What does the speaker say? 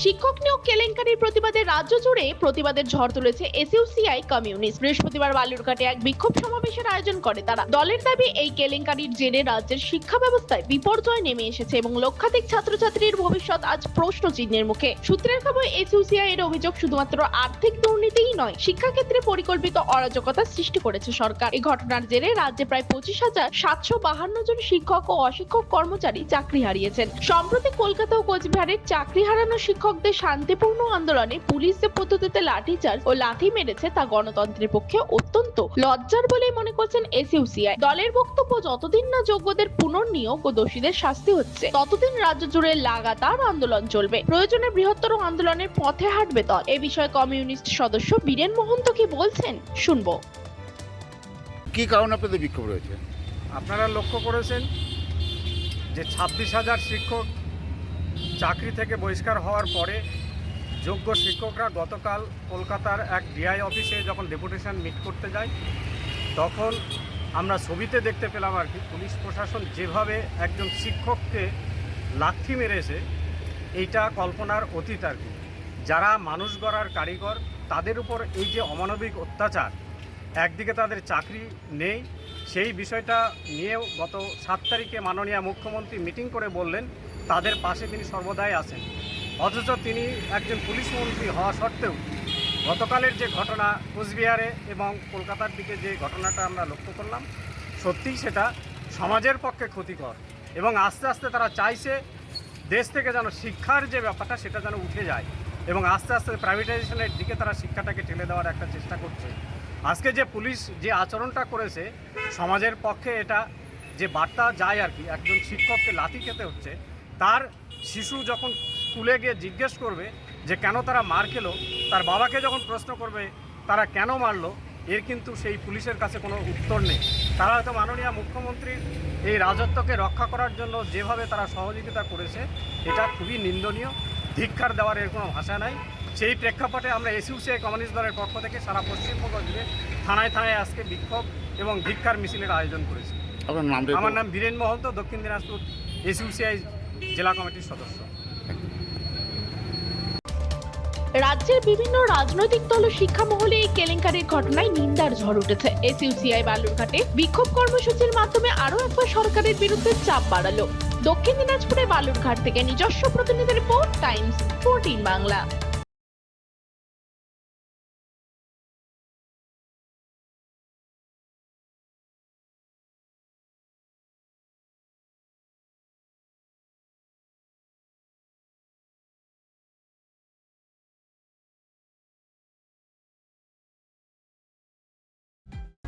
শিক্ষক নিয়োগ কেলেঙ্কারির প্রতিবাদে রাজ্য জুড়ে প্রতিবাদের ঝড় তুলেছে এসইউসিআই কমিউনিস্ট। বৃহস্পতিবার বালুরঘাটে এক বিক্ষোভ সমাবেশের আয়োজন করে তারা। দলের দাবি, এই কেলেঙ্কারির জেরে রাজ্যের শিক্ষা ব্যবস্থায় বিপর্যয় নেমে এসেছে এবং লক্ষাধিক ছাত্রছাত্রীর ভবিষ্যৎ আজ প্রশ্ন চিহ্নের মুখে। সূত্রের খবর, এসইউসিআই এর অভিযোগ শুধুমাত্র আর্থিক দুর্নীতিই নয়, শিক্ষাক্ষেত্রে পরিকল্পিত অরাজকতা সৃষ্টি করেছে সরকার। এই ঘটনার জেরে রাজ্যে প্রায় পঁচিশ হাজার সাতশো বাহান্ন জন শিক্ষক ও অশিক্ষক কর্মচারী চাকরি হারিয়েছেন। সম্প্রতি কলকাতা ও কোচবিহারের চাকরি হারানো শিক্ষকদের শান্তিপূর্ণ আন্দোলনে পুলিশ যে পদ্ধতিতে লাঠিচার্জ ও লাঠি মেরেছে তা গণতন্ত্রের পক্ষে অত্যন্ত লজ্জার বলে মনে করছেন এসইউসিআই। দলের বক্তব্য যতদিন না যোগ্যদের পুনর্নিয়োগ ও দোষীদের শাস্তি হচ্ছে ততদিন রাজ্য জুড়ে লাগাতার আন্দোলন চলবে। প্রয়োজনে বৃহত্তর আন্দোলনের পথে হাঁটবে দল। এ বিষয়ে কমিউনিস্ট সদস্য বীরেন মোহন্ত কি বলছেন শুনব। কি কারণে আপনাদের বিক্ষোভ রয়েছে? আপনারা লক্ষ্য করেছেন যে ছাব্বিশ হাজার শিক্ষক চাকরি থেকে বহিষ্কার হওয়ার পরে যোগ্য শিক্ষকরা গতকাল কলকাতার এক ডিআই অফিসে যখন ডেপুটেশন মিট করতে যায়, তখন আমরা ছবিতে দেখতে পেলাম আর কি, পুলিশ প্রশাসন যেভাবে একজন শিক্ষককে লাথি মেরেছে, এইটা কল্পনার অতীত আর কি। যারা মানুষ গড়ার কারিগর, তাদের উপর এই যে অমানবিক অত্যাচার, একদিকে তাদের চাকরি নেই, সেই বিষয়টা নিয়েও গত সাত তারিখে মাননীয় মুখ্যমন্ত্রী মিটিং করে বললেন তাদের পাশে তিনি সর্বদাই আছেন। অথচ তিনি একজন পুলিশ মন্ত্রী হওয়া সত্ত্বেও গতকালের যে ঘটনা কোচবিহারে এবং কলকাতার দিকে যে ঘটনাটা আমরা লক্ষ্য করলাম, সত্যিই সেটা সমাজের পক্ষে ক্ষতিকর এবং আস্তে আস্তে তারা চাইছে দেশ থেকে যেন শিক্ষার যে ব্যাপারটা সেটা যেন উঠে যায় এবং আস্তে আস্তে প্রাইভেটাইজেশনের দিকে তারা শিক্ষাটাকে ঠেলে দেওয়ার একটা চেষ্টা করছে। আজকে যে পুলিশ যে আচরণটা করেছে, সমাজের পক্ষে এটা যে বার্তা যায় আর কি, একজন শিক্ষককে লাথি খেতে হচ্ছে তার শিশু যখন স্কুলে গিয়ে জিজ্ঞেস করবে যে কেন তারা মার খেলো তার বাবাকে যখন প্রশ্ন করবে তারা কেন মারলো এর কিন্তু সেই পুলিশের কাছে কোনো উত্তর নেই। তারা হয়তো মাননীয় মুখ্যমন্ত্রীর এই রাজত্বকে রক্ষা করার জন্য যেভাবে তারা সহযোগিতা করেছে এটা খুবই নিন্দনীয়। ধিক্ষার দেওয়ার এর কোনো ভাষা নাই। সেই প্রেক্ষাপটে আমরা এসইউসিআই কমিউনিস্ট দলের পক্ষ থেকে সারা পশ্চিমবঙ্গ জুড়ে থানায় থানায় আজকে বিক্ষোভ এবং ধিক্ষার মিছিলের আয়োজন করেছি। আমার নাম বীরেন মহন্ত দক্ষিণ দিনাজপুর এসইউসিআই জেলা কমিটির সদস্য। রাজ্যের বিভিন্ন রাজনৈতিক দল শিক্ষা মহলে এই কেলেঙ্কারির ঘটনায় নিন্দার ঝড় উঠেছে। এসইউসিআই বালুরঘাটে বিক্ষোভ কর্মসূচির মাধ্যমে আরও একবার সরকারের বিরুদ্ধে চাপ বাড়ালো। দক্ষিণ দিনাজপুরে বালুরঘাট থেকে নিজস্ব প্রতিনিধি রিপোর্ট, টাইমস, ফোরটিন বাংলা।